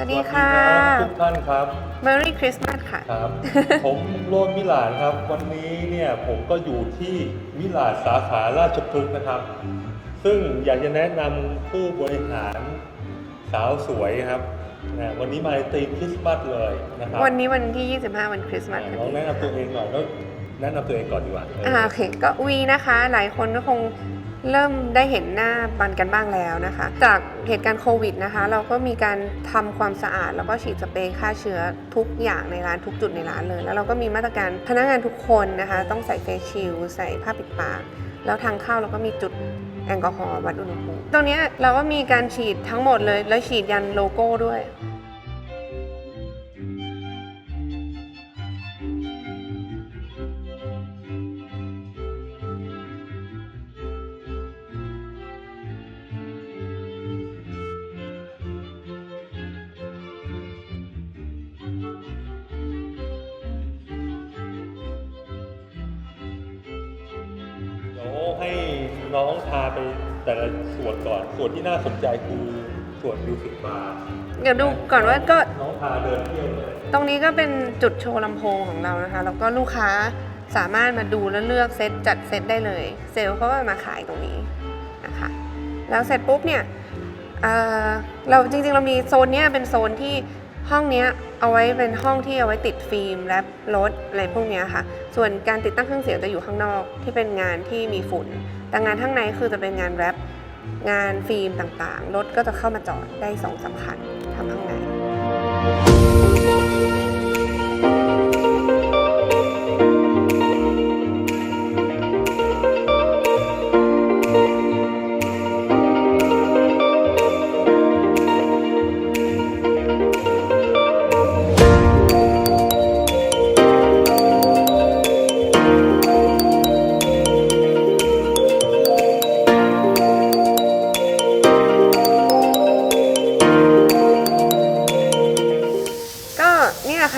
วัสดีค่ะสวัสดีรับทุกท่านครับ Merry Christmas ค่ะ ครับ ผมโรนมิลานครับ วันนี้เนี่ยผมก็อยู่ที่มิลานสาขาราชพฤกษ์นะครับ ซึ่งอยากจะแนะนำผู้บริหารสาวสวยครับนะวันนี้มาในธีมคริสต์มาสเลยนะครับวันนี้วันที่ 25 วันคริสต์มาสอ่าลองแนะนำตัวเองหน่อยแล้วแนะนำตัวเองก่อนดีกว่าเออออ่าโอเค ก็วีนะคะ หลายคนก็คง เริ่มได้เห็นหน้าบันกันบ้างแล้วนะคะ จากเหตุการณ์โควิดนะคะ เราก็มีการทำความสะอาด แล้วก็ฉีดสเปรย์ฆ่าเชื้อทุกอย่างในร้านทุกจุดในร้านเลย แล้วเราก็มีมาตรการพนักงานทุกคนนะคะ ต้องใส่เฟซชิลใส่ผ้าปิดปาก แล้วทางเข้าเราก็มีจุดแอลกอฮอล์วัดอุณหภูมิตรงเนี้ยเราก็มีการฉีดทั้งหมดเลย แล้วฉีดยันโลโก้ด้วย ให้น้องพาไปแต่ละส่วนก่อน ส่วนที่น่าสนใจคือส่วนมิวสิกบาร์เดี๋ยวดูก่อนว่าก็ น้องพาเดินเที่ยวเลยตรงนี้ก็เป็นจุดโชว์ลำโพงของเรานะคะ แล้วก็ลูกค้าสามารถมาดูแล้วเลือกเซตจัดเซตได้เลย เซลล์เขาก็มาขายตรงนี้นะคะ แล้วเสร็จปุ๊บเนี่ยเอ่อเราจริงๆเรามีโซนเนี้ยเป็นโซนที่ ห้องนี้เอาไว้เป็นห้องที่เอาไว้ติดฟิล์มแรปรถอะไรพวกนี้ค่ะ ส่วนการติดตั้งเครื่องเสียงจะอยู่ข้างนอกที่เป็นงานที่มีฝุ่น แต่งานข้างในคือจะเป็นงานแรปงานฟิล์มต่างๆ รถก็จะเข้ามาจอดได้สองสามคัญทำข้างใน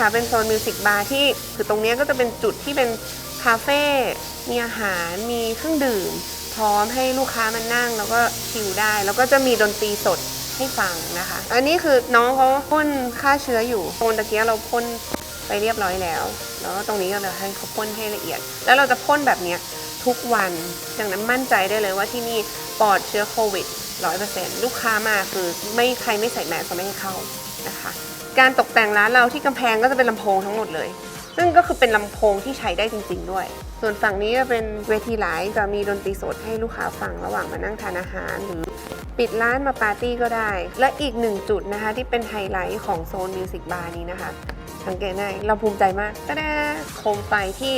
เนี่ยค่ะเป็นโซนมิวสิกบาร์ที่คือตรงนี้ก็จะเป็นจุดที่เป็นคาเฟ่มีอาหารมีเครื่องดื่ม พร้อมให้ลูกค้ามานั่งแล้วก็ชิลได้ แล้วก็จะมีดนตรีสดให้ฟังนะคะ อันนี้คือน้องเขาพ่นฆ่าเชื้ออยู่โซนตะเกียเราพ่นไปเรียบร้อยแล้ว แล้วตรงนี้ก็จะให้เขาพ่นให้ละเอียด แล้วเราจะพ่นแบบนี้ทุกวัน ดังนั้นมั่นใจได้เลยว่าที่นี่ปลอดเชื้อโควิด100%ลูกค้ามาคือไม่ใครไม่ใส่แมสก็ไม่ให้เข้า การตกแต่งร้านเราที่กำแพงก็จะเป็นลำโพงทั้งหมดเลย ซึ่งก็คือเป็นลำโพงที่ใช้ได้จริง ๆ ด้วย ส่วนฝั่งนี้จะเป็นเวทีไลฟ์จะมีดนตรีสดให้ลูกค้าฟังระหว่างมานั่งทานอาหาร หรือปิดร้านมาปาร์ตี้ก็ได้ และอีกหนึ่งจุดนะคะที่เป็นไฮไลท์ของโซนมิวสิกบาร์นี้นะคะ สังเกตได้เราภูมิใจมากก็ได้โคมไฟที่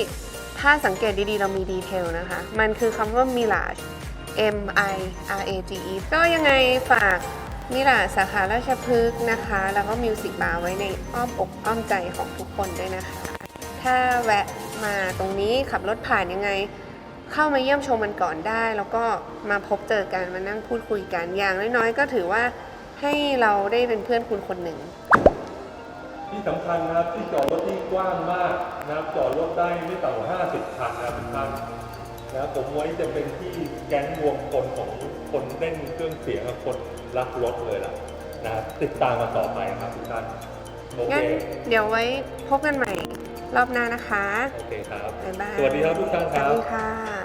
ถ้าสังเกตดีๆ เรามีดีเทลนะคะ มันคือคำว่า Mirage M I R A G E ก็ยังไงฝาก มิลาสาขาราชพฤกษ์นะคะ แล้วก็มิวสิกบาร์ไว้ในอ้อมอกอ้อมใจของทุกคนด้วยนะคะ ถ้าแวะมาตรงนี้ขับรถผ่านยังไง เข้ามาเยี่ยมชมมันก่อนได้ แล้วก็มาพบเจอกันมานั่งพูดคุยกันอย่างน้อยๆก็ถือว่าให้เราได้เป็นเพื่อนคุณคนหนึ่ง ที่สำคัญนะครับที่จอดรถที่กว้างมากนะครับจอดรถได้ไม่ต่ำกว่า50คันนะครับทุกท่านนะครับผมไว้จะเป็นที่แก๊งรวมคนของ เล่นเครื่องเสียงกับคนรักรถเลยล่ะนะครับติดตามมาต่อไปครับทุกท่านโอเคงั้นเดี๋ยวไว้พบกันใหม่ รอบหน้านะคะ โอเคครับ บ๊ายบายสวัสดีครับทุกท่านสครัวัสบ ดีค่ะ